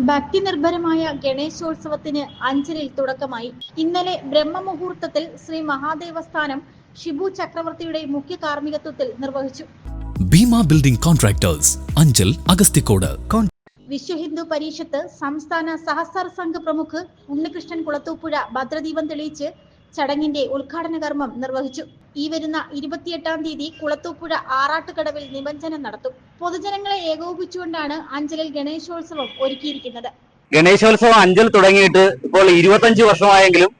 ഭക്തി നിർഭരമായ ഗണേശോത്സവത്തിന് അഞ്ചലിൽ തുടക്കമായി. ഇന്നലെ ബ്രഹ്മമുഹൂർത്തത്തിൽ ശ്രീ മഹാദേവസ്ഥാനം ഷിബു ചക്രവർത്തിയുടെ മുഖ്യ കാർമ്മികത്വത്തിൽ നിർവഹിച്ചു. ഭീമ ബിൽഡിംഗ് കോൺട്രാക്ടേഴ്സ് അഞ്ചൽ അഗസ്തിക്കോട് വിശ്വ ഹിന്ദു പരിഷത്ത് സംസ്ഥാന സഹസ്ര സംഘ് പ്രമുഖ് ഉണ്ണികൃഷ്ണൻ കുളത്തൂപ്പുഴ ഭദ്രദീപം തെളിയിച്ച് ചടങ്ങിന്റെ ഉദ്ഘാടന കർമ്മം നിർവഹിച്ചു. ഈ വരുന്ന ഇരുപത്തിയെട്ടാം തീയതി കുളത്തൂപ്പുഴ ആറാട്ടുകടവിൽ നിമഞ്ജനം നടത്തും. പൊതുജനങ്ങളെ ഏകോപിച്ചുകൊണ്ടാണ് അഞ്ചലിൽ ഗണേശോത്സവം ഒരുക്കിയിരിക്കുന്നത്. ഗണേശോത്സവം അഞ്ചൽ തുടങ്ങിയിട്ട് ഇപ്പോൾ ഇരുപത്തഞ്ച് വർഷമായെങ്കിലും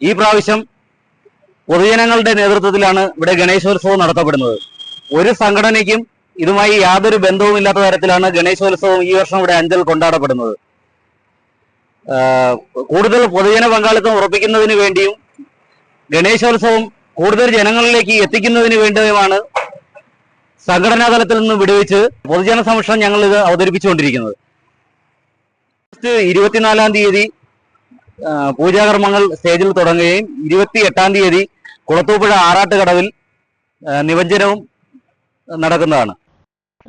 ഈ പ്രാവശ്യം പൊതുജനങ്ങളുടെ നേതൃത്വത്തിലാണ് ഇവിടെ ഗണേശോത്സവം നടത്തപ്പെടുന്നത്. ഒരു സംഘടനയ്ക്കും ഇതുമായി യാതൊരു ബന്ധവും ഇല്ലാത്ത തരത്തിലാണ് ഗണേശോത്സവം ഈ വർഷം ഇവിടെ അഞ്ചൽ കൊണ്ടാടപ്പെടുന്നത്. കൂടുതൽ പൊതുജന പങ്കാളിത്തം ഉറപ്പിക്കുന്നതിന് വേണ്ടിയും ഗണേശോത്സവം കൂടുതൽ ജനങ്ങളിലേക്ക് എത്തിക്കുന്നതിന് വേണ്ടിയുമാണ് സംഘടനാ തലത്തിൽ നിന്ന് വിടുവിച്ച് പൊതുജന സംരക്ഷണം ഞങ്ങൾ ഇത് അവതരിപ്പിച്ചുകൊണ്ടിരിക്കുന്നത്. ഓഗസ്റ്റ് ഇരുപത്തിനാലാം തീയതി പൂജാകർമ്മങ്ങൾ സ്റ്റേജിൽ തുടങ്ങുകയും ഇരുപത്തി എട്ടാം തീയതി കുളത്തൂപ്പുഴ ആറാട്ടുകടവിൽ കടവിൽ നിവഞ്ജനവും നടക്കുന്നതാണ്.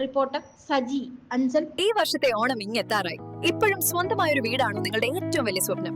റിപ്പോർട്ടർ സജി അഞ്ചൽ. ഈ വർഷത്തെ ഓണം ഇങ്ങെത്താറായി. ഇപ്പോഴും സ്വന്തമായ ഒരു വീടാണ് നിങ്ങളുടെ ഏറ്റവും വലിയ സ്വപ്നം.